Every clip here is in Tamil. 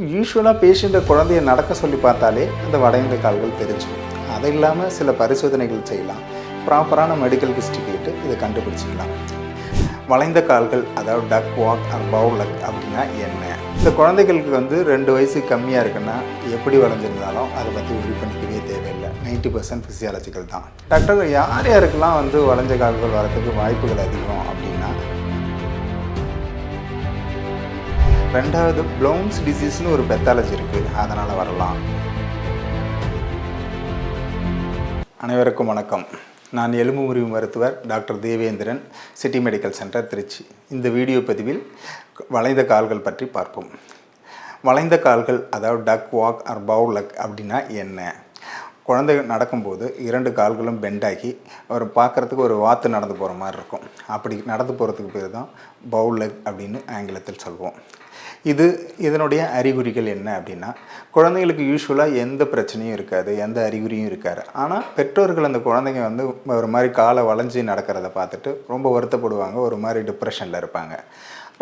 யூஸ்வலாக பேஷண்ட்டை குழந்தைய நடக்க சொல்லி பார்த்தாலே அந்த வளைந்த கால்கள் தெரிஞ்சிடும். அது இல்லாமல் சில பரிசோதனைகள் செய்யலாம். ப்ராப்பரான மெடிக்கல் ஹிஸ்ட்ரி கேட்டு இதை கண்டுபிடிச்சிக்கலாம். வளைந்த கால்கள் அதாவது டக் வாக் அண்ட் பவுலக் அப்படின்னா என்ன? இந்த குழந்தைகளுக்கு வந்து ரெண்டு வயசு கம்மியாக இருக்குன்னா எப்படி வளைஞ்சிருந்தாலும் அதை பற்றி உரி பண்ணிக்கவே தேவையில்லை. நைன்ட்டி பர்சன்ட் ஃபிசியாலஜிக்கல் தான். டாக்டர் யார் யாருக்கெல்லாம் வந்து வளைஞ்ச கால்கள் வரதுக்கு வாய்ப்புகள் அதிகம் அப்படின்னா ரெண்டாவது ப்ளவுன்ஸ் டிசீஸ்னு ஒரு பெத்தாலஜி இருக்குது அதனால் வரலாம். அனைவருக்கும் வணக்கம். நான் எலும்பு முறிவு மருத்துவர் doctor Devendran city medical centre Trichy. இந்த வீடியோ பதிவில் வளைந்த கால்கள் பற்றி பார்ப்போம். வளைந்த கால்கள் அதாவது duck walk or bow leg அப்படின்னா என்ன? குழந்தை நடக்கும்போது இரண்டு கால்களும் பெண்டாகி அவர் பார்க்குறதுக்கு ஒரு வாத்து நடந்து போகிற மாதிரி இருக்கும். அப்படி நடந்து போகிறதுக்கு பேர் தான் பவுல் லெக் அப்படின்னு ஆங்கிலத்தில் சொல்வோம். இது இதனுடைய அறிகுறிகள் என்ன அப்படின்னா குழந்தைங்களுக்கு யூஸ்வலாக எந்த பிரச்சனையும் இருக்காது எந்த அறிகுறியும் இருக்காது. ஆனால் பெற்றோர்கள் அந்த குழந்தைங்க வந்து ஒரு மாதிரி காலை வளைஞ்சி நடக்கிறத பார்த்துட்டு ரொம்ப வருத்தப்படுவாங்க ஒரு மாதிரி டிப்ரெஷனில் இருப்பாங்க.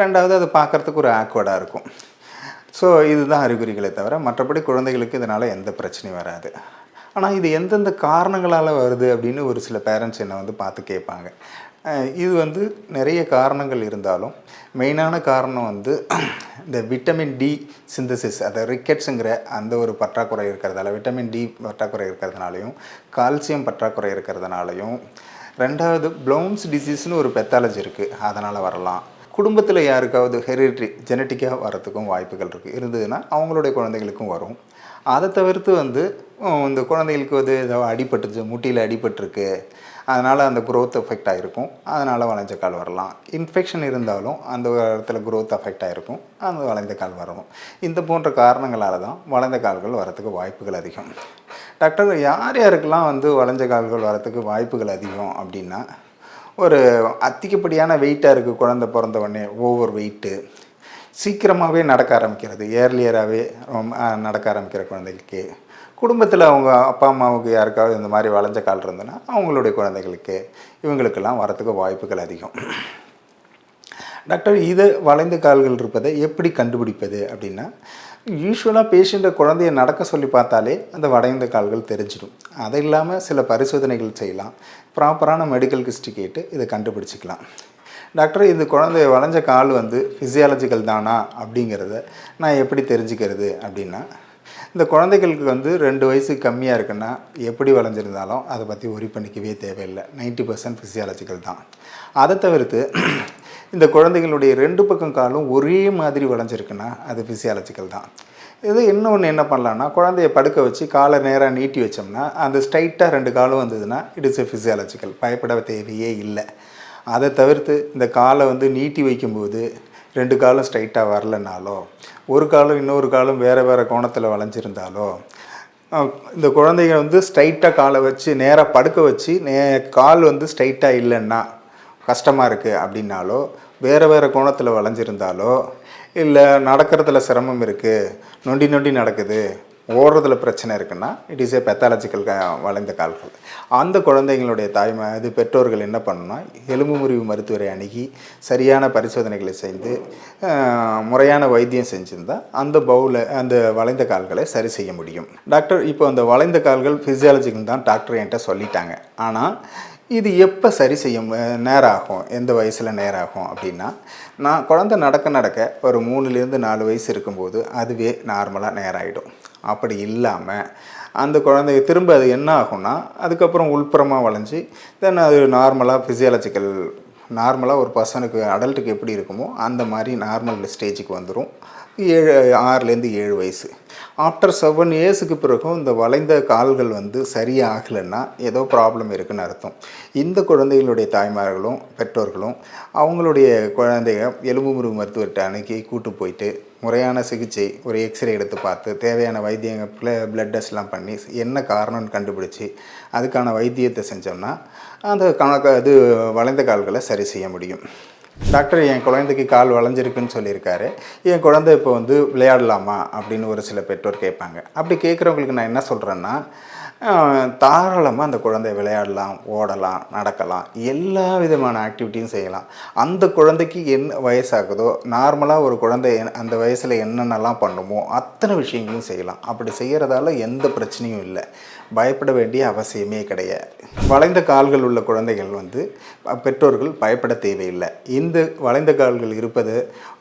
ரெண்டாவது அது பார்க்குறதுக்கு ஒரு ஆக்வர்டாக இருக்கும். ஸோ இதுதான் அறிகுறிகளே தவிர மற்றபடி குழந்தைகளுக்கு இதனால் எந்த பிரச்சனையும் வராது. ஆனால் இது எந்தெந்த காரணங்களால் வருது அப்படின்னு ஒரு சில பேரண்ட்ஸ் என்னை வந்து பார்த்து கேட்பாங்க. இது வந்து நிறைய காரணங்கள் இருந்தாலும் மெயினான காரணம் வந்து இந்த விட்டமின் டி சிந்தசிஸ் அதை ரிக்கெட்ஸுங்கிற அந்த ஒரு பற்றாக்குறை இருக்கிறதால விட்டமின் டி பற்றாக்குறை இருக்கிறதுனாலையும் கால்சியம் பற்றாக்குறை இருக்கிறதுனாலையும் ரெண்டாவது ப்ளவுன்ஸ் டிசீஸ்னு ஒரு பெத்தாலஜி இருக்குது அதனால் வரலாம். குடும்பத்தில் யாருக்காவது ஹெரிட்ரி ஜெனட்டிக்காக வரத்துக்கும் வாய்ப்புகள் இருக்குது இருந்ததுன்னா அவங்களுடைய குழந்தைகளுக்கும் வரும். அதை தவிர்த்து வந்து இந்த குழந்தைகளுக்கு வந்து ஏதோ அடிபட்டுருச்சு முட்டியில் அடிபட்டிருக்கு. அதனால் அந்த குரோத் எஃபெக்ட் ஆகிருக்கும் அதனால் வளைஞ்ச கால் வரலாம். இன்ஃபெக்ஷன் இருந்தாலும் அந்த இடத்துல குரோத் அஃபெக்ட் ஆகிருக்கும் அந்த வளைந்த கால் வரணும். இந்த போன்ற காரணங்களால் தான் வளைந்த கால்கள் வரத்துக்கு வாய்ப்புகள் அதிகம். டாக்டர் யார் யாருக்கெல்லாம் வந்து வளைஞ்ச கால்கள் வரத்துக்கு வாய்ப்புகள் அதிகம் அப்படின்னா ஒரு அதிகப்படியான வெயிட்டாக இருக்குது குழந்த பிறந்த உடனே ஓவர் வெயிட்டு சீக்கிரமாகவே நடக்க ஆரம்பிக்கிறது. ஏர்லியராகவே நடக்க ஆரம்பிக்கிற குழந்தைகளுக்கு. குடும்பத்தில் அவங்க அப்பா அம்மாவுக்கு யாருக்காவது இந்த மாதிரி வளைஞ்ச கால் இருந்ததுன்னா அவங்களுடைய குழந்தைகளுக்கு இவங்களுக்கெல்லாம் வரத்துக்கு வாய்ப்புகள் அதிகம். டாக்டர் இது வளைந்த கால்கள் இருப்பதை எப்படி கண்டுபிடிப்பது அப்படின்னா யூஸ்வலாக பேஷண்ட்டை குழந்தைய நடக்க சொல்லி பார்த்தாலே அந்த வடைந்த கால்கள் தெரிஞ்சிடும். அது இல்லாமல் சில பரிசோதனைகள் செய்யலாம். ப்ராப்பரான மெடிக்கல் ஹிஸ்ட்ரி கேட்டு இதை கண்டுபிடிச்சிக்கலாம். டாக்டர் இந்த குழந்தைய வளைஞ்ச கால் வந்து ஃபிசியாலஜிக்கல் தானா அப்படிங்கிறத நான் எப்படி தெரிஞ்சுக்கிறது அப்படின்னா இந்த குழந்தைகளுக்கு வந்து ரெண்டு வயசு கம்மியாக இருக்குன்னா எப்படி வளைஞ்சிருந்தாலும் அதை பற்றி ஒரி பண்ணிக்கவே தேவையில்லை. நைன்ட்டி பர்சன்ட் ஃபிசியாலஜிக்கல் தான். அதை தவிர்த்து இந்த குழந்தைகளுடைய ரெண்டு பக்கம் காலும் ஒரே மாதிரி வளைஞ்சிருக்குன்னா அது ஃபிசியாலஜிக்கல் தான். இது இன்னொன்று என்ன பண்ணலான்னா குழந்தைய படுக்க வச்சு காலை நேராக நீட்டி வச்சோம்னா அந்த ஸ்ட்ரைட்டாக ரெண்டு காலும் வந்ததுன்னா இட் இஸ் எ ஃபிசியாலஜிக்கல் பயப்பட தேவையே இல்லை. அதை தவிர்த்து இந்த காலை வந்து நீட்டி வைக்கும்போது ரெண்டு காலும் ஸ்ட்ரைட்டாக வரலனாலோ ஒரு காலும் இன்னொரு காலும் வேறு வேறு கோணத்தில் வளைஞ்சிருந்தாலோ இந்த குழந்தைங்க வந்து ஸ்ட்ரைட்டாக காலை வச்சு நேராக படுக்க வச்சு நே கால் வந்து ஸ்ட்ரைட்டாக இல்லைன்னா கஷ்டமாக இருக்குது அப்படின்னாலோ வேறு வேறு கோணத்தில் வளைஞ்சிருந்தாலோ இல்லை நடக்கிறதுல சிரமம் இருக்குது நொண்டி நொண்டி நடக்குது ஓடுறதுல பிரச்சனை இருக்குன்னா இட் இஸ் ஏ பெத்தாலஜிக்கல் வளைந்த கால்கள். அந்த குழந்தைங்களுடைய தாய்மை இது பெற்றோர்கள் என்ன பண்ணணும்னா எலும்பு முறிவு மருத்துவரை அணுகி சரியான பரிசோதனைகளை செய்து முறையான வைத்தியம் செஞ்சுருந்தா அந்த பவுல அந்த வளைந்த கால்களை சரி செய்ய முடியும். டாக்டர் இப்போ அந்த வளைந்த கால்கள் ஃபிசியாலஜிக்கல் தான் டாக்டர் என்கிட்ட சொல்லிட்டாங்க. ஆனால் இது எப்போ சரி செய்யும்? நேரம் ஆகும் எந்த வயசில் நேரம் ஆகும் அப்படின்னா நான் குழந்தை நடக்க நடக்க ஒரு மூணுலேருந்து நாலு வயசு இருக்கும்போது அதுவே நார்மலாக நேரம் ஆகிடும் அப்படி இல்லாமல் அந்த குழந்தை திரும்ப அது என்ன ஆகும்னா அதுக்கப்புறம் உள்புறமாக வளைஞ்சி தென் அது நார்மலாக ஃபிசியாலஜிக்கல் நார்மலாக ஒரு பர்சனுக்கு அடல்ட்டுக்கு எப்படி இருக்குமோ அந்த மாதிரி நார்மல் ஸ்டேஜுக்கு வந்துடும் ஏழு ஆறுலேருந்து ஏழு வயசு. ஆஃப்டர் செவன் இயர்ஸுக்கு பிறகும் இந்த வளைந்த கால்கள் வந்து சரியாகலைன்னா ஏதோ ப்ராப்ளம் இருக்குன்னு அர்த்தம். இந்த குழந்தைகளுடைய தாய்மார்களும் பெற்றோர்களும் அவங்களுடைய குழந்தைய எலும்பு முறிவு மருத்துவர்கிட்ட அணுகி கூட்டு போயிட்டு முறையான சிகிச்சை ஒரு எக்ஸ்ரே எடுத்து பார்த்து தேவையான வைத்தியங்க பிளட் டெஸ்ட்லாம் பண்ணி என்ன காரணம்னு கண்டுபிடிச்சி அதுக்கான வைத்தியத்தை செஞ்சோம்னா அந்த கணக்கு இது வளைந்த கால்களை சரி செய்ய முடியும். டாக்டர் என் குழந்தைக்கு கால் வளைஞ்சிருக்குன்னு சொல்லியிருக்காரு. என் குழந்தை இப்போ வந்து விளையாடலாமா அப்படின்னு ஒரு சில பெற்றோர் கேட்பாங்க. அப்படி கேட்குறவங்களுக்கு நான் என்ன சொல்கிறேன்னா தாராளமாக அந்த குழந்தை விளையாடலாம் ஓடலாம் நடக்கலாம். எல்லா விதமான ஆக்டிவிட்டியும் செய்யலாம். அந்த குழந்தைக்கு என்ன வயசாகுதோ நார்மலாக ஒரு குழந்தை அந்த வயசில் என்னென்னலாம் பண்ணுமோ அத்தனை விஷயங்களும் செய்யலாம். அப்படி செய்கிறதால எந்த பிரச்சனையும் இல்லை. பயப்பட வேண்டிய அவசியமே கிடையாது. வளைந்த கால்கள் உள்ள குழந்தைகள் வந்து பெற்றோர்கள் பயப்பட தேவையில்லை. இந்த வளைந்த கால்கள் இருப்பது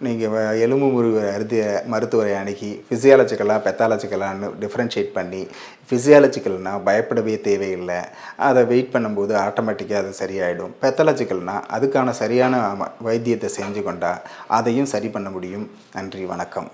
நீங்கள் எலும்பு முறிவு அறுதிய மருத்துவரை அணுகி ஃபிசியாலஜிக்கலாக பெத்தாலஜிக்கலான்னு டிஃப்ரென்ஷியேட் பண்ணி ஃபிசியாலஜிக்கல்னா பயப்படவே தேவையில்லை. அதை வெயிட் பண்ணும்போது ஆட்டோமேட்டிக்காக அது சரியாயிடும். பெத்தாலஜிக்கல்னால் அதுக்கான சரியான வைத்தியத்தை செஞ்சு கொண்டால் அதையும் சரி பண்ண முடியும். நன்றி வணக்கம்.